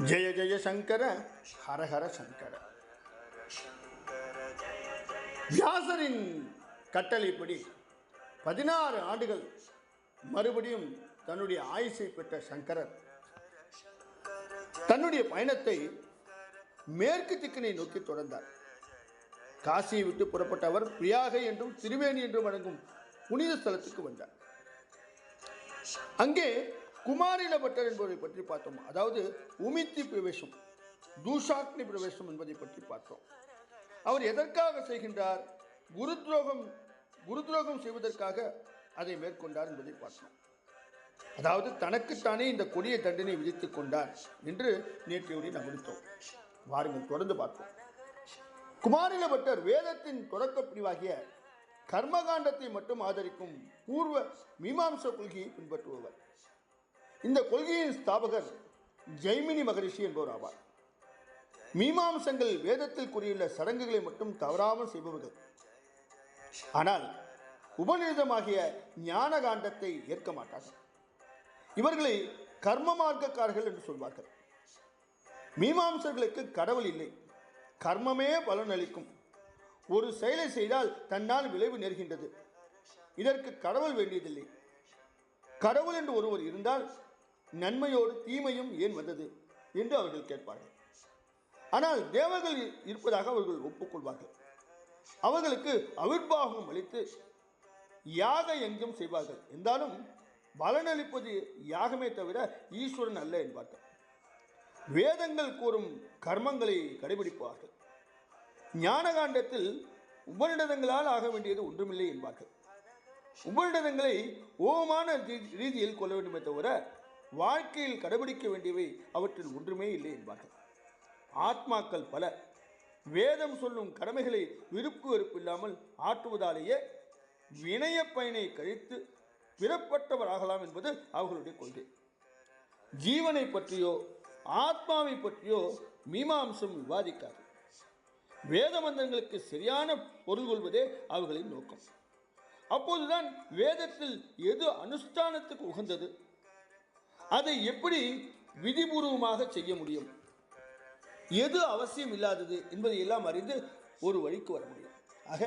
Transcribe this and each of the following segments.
ஜெய ஜெய சங்கர ஹரஹர சங்கர வியாசரின் கட்டளைப்படி பதினாறு ஆண்டுகள் மறுபடியும் தன்னுடைய ஆயுசை பெற்ற சங்கரர். தன்னுடைய பயணத்தை மேற்கு திக்கினை நோக்கி தொடர்ந்தார். காசியை விட்டு புறப்பட்ட அவர் பிரியாகை என்றும் திருவேணி என்றும் வழங்கும் புனித ஸ்தலத்துக்கு வந்தார். அங்கே குமாரில பட்டர் என்பதை பற்றி பார்த்தோம். அதாவது உமித்தி பிரவேசம் தூஷாக்னி பிரவேசம் என்பதை பற்றி பார்த்தோம். அவர் எதற்காக செய்கின்றார்? குருத்ரோகம் குருத்ரோகம் செய்வதற்காக அதை மேற்கொண்டார் என்பதை பார்த்தோம். அதாவது தனக்குத்தானே இந்த கொடிய தண்டனை விதித்துக் கொண்டார் என்று நேற்றையோடு நாம் முடித்தோம். வாருங்கள் தொடர்ந்து பார்ப்போம். குமாரில பட்டர் வேதத்தின் தொடக்க பிரிவாகிய கர்மகாண்டத்தை மட்டும் ஆதரிக்கும் பூர்வ மீமாம்ச கொள்கையை பின்பற்றுபவர். இந்த கொள்கையின் ஸ்தாபகர் ஜெய்மினி மகரிஷி என்பவர் ஆவார். மீமாம்சங்கள் வேதத்தில் கூறியுள்ள சடங்குகளை மட்டும் தவறாமல் செய்பவர்கள். ஆனால் உபநிடதமாகிய ஞான காண்டத்தை ஏற்க மாட்டார்கள் இவர்களை கர்ம மார்க்கக்காரர்கள் என்று சொல்வார்கள். மீமாம்சர்களுக்கு கடவுள் இல்லை. கர்மமே பலனளிக்கும். ஒரு செயலை செய்தால் தன்னால் விளைவு நேர்கின்றது. இதற்கு கடவுள் வேண்டியதில்லை. கடவுள் என்று ஒருவர் இருந்தால் நன்மையோடு தீமையும் ஏன் வந்தது என்று அவர்கள் கேட்பார்கள். ஆனால் தேவர்கள் இருப்பதாக அவர்கள் ஒப்புக்கொள்வார்கள். அவர்களுக்கு அவிர்வாகம் அளித்து யாக எங்கும் செய்வார்கள். என்றாலும் பலனளிப்பது யாகமே தவிர ஈஸ்வரன் அல்ல என்பார்கள். வேதங்கள் கூறும் கர்மங்களை கடைபிடிப்பார்கள். ஞானகாண்டத்தில் உபரிடதங்களால் ஆக வேண்டியது ஒன்றுமில்லை என்பார்கள். உபரிடதங்களை ஓமான ரீ- ரீதியில் கொள்ள வேண்டுமே தவிர வாழ்க்கையில் கடைபிடிக்க வேண்டியவை அவற்றில் ஒன்றுமே இல்லை என்பார்கள். ஆத்மாக்கள் பல. வேதம் சொல்லும் கடமைகளை விருப்பு வெறுப்பு இல்லாமல் ஆற்றுவதாலேயே வினய பயனை கழித்து பிறப்பட்டவராகலாம் என்பது அவர்களுடைய கொள்கை. ஜீவனை பற்றியோ ஆத்மாவை பற்றியோ மீமாம்சம் விவாதிக்காது. வேத மந்திரங்களுக்கு சரியான பொருள் கொள்வதே அவர்களின் நோக்கம். அப்போதுதான் வேதத்தில் எது அனுஷ்டானத்துக்கு உகந்தது? அதை எப்படி விதிபூர்வமாக செய்ய முடியும்? எது அவசியம் இல்லாதது என்பதை எல்லாம் அறிந்து ஒரு வழிக்கு வர முடியும். ஆக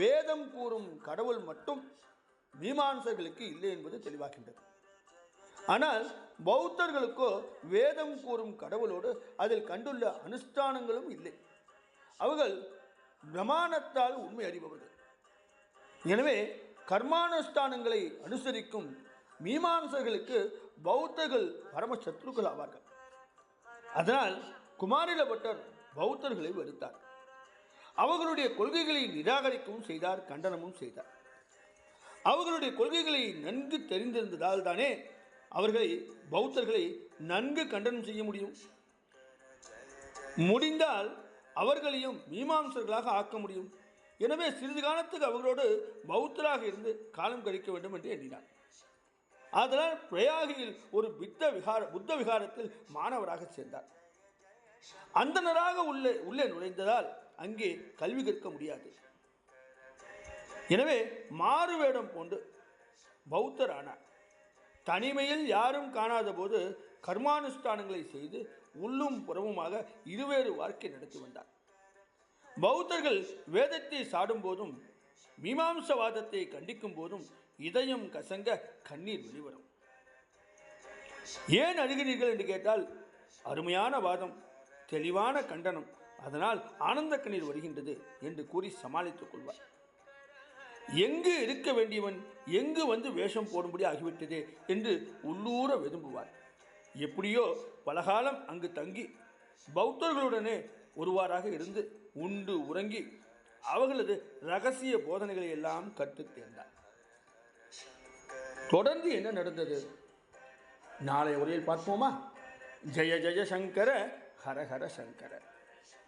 வேதம் கூறும் கடவுள் மட்டும் மீமான்சர்களுக்கு இல்லை என்பது தெளிவாகின்றது. ஆனால் பௌத்தர்களுக்கோ வேதம் கூறும் கடவுளோடு அதில் கண்டுள்ள அனுஷ்டானங்களும் இல்லை. அவர்கள் பிரமாணத்தால் உண்மை அறிபவர்கள். எனவே கர்மானுஷ்டானங்களை அனுசரிக்கும் மீமான்சர்களுக்கு பௌத்தர்கள் பரம சத்ருக்கள் ஆவார்கள். அதனால் குமாரில பட்டர் பௌத்தர்களை வெறுத்தார். அவர்களுடைய கொள்கைகளை நிராகரிக்கவும் செய்தார் கண்டனமும் செய்தார். அவர்களுடைய கொள்கைகளை நன்கு தெரிந்திருந்ததால் தானே அவர்களை பௌத்தர்களை நன்கு கண்டனம் செய்ய முடியும். முடிந்தால் அவர்களையும் மீமாம்சர்களாக ஆக்க முடியும். எனவே சிறிது காலத்துக்கு அவர்களோடு பௌத்தராக இருந்து காலம் கழிக்க வேண்டும் என்று எண்ணினார் அதனால் பிரயாகியில் ஒரு பித்த விகார புத்த விகாரத்தில் மாணவராக சேர்ந்தார். அந்தனராக உள்ளே உள்ளே நுழைந்ததால் அங்கே கல்வி கற்க முடியாது. எனவே மாறு வேடம் கொண்டு தனிமையில் யாரும் காணாத போது கர்மானுஷ்டானங்களை செய்து உள்ளும் புறமுமாக இருவேறு வாழ்க்கை நடத்தி வந்தார். பௌத்தர்கள் வேதத்தை சாடும் போதும் மீமாம்சவாதத்தை கண்டிக்கும் போதும் இதயம் கசங்க கண்ணீர் வெளிவரும். ஏன் அழுகிறீர்கள் என்று கேட்டால் அருமையான வாதம் தெளிவான கண்டனம் அதனால் ஆனந்த கண்ணீர் வருகின்றது என்று கூறி சமாளித்துக் கொள்வார். எங்கு இருக்க வேண்டியவன் எங்கு வந்து வேஷம் போடும்படி ஆகிவிட்டதே என்று உள்ளூர விரும்புவார். எப்படியோ பலகாலம் அங்கு தங்கி பௌத்தர்களுடனே ஒருவாறாக இருந்து உண்டு உறங்கி அவர்களது ரகசிய போதனைகளை எல்லாம் கற்றுத் தேர்ந்தார். தொடர்ந்து என்ன நடந்தது? நாளை உரையில் பார்ப்போமா? ஜெய ஜெய சங்கர ஹர ஹர சங்கர.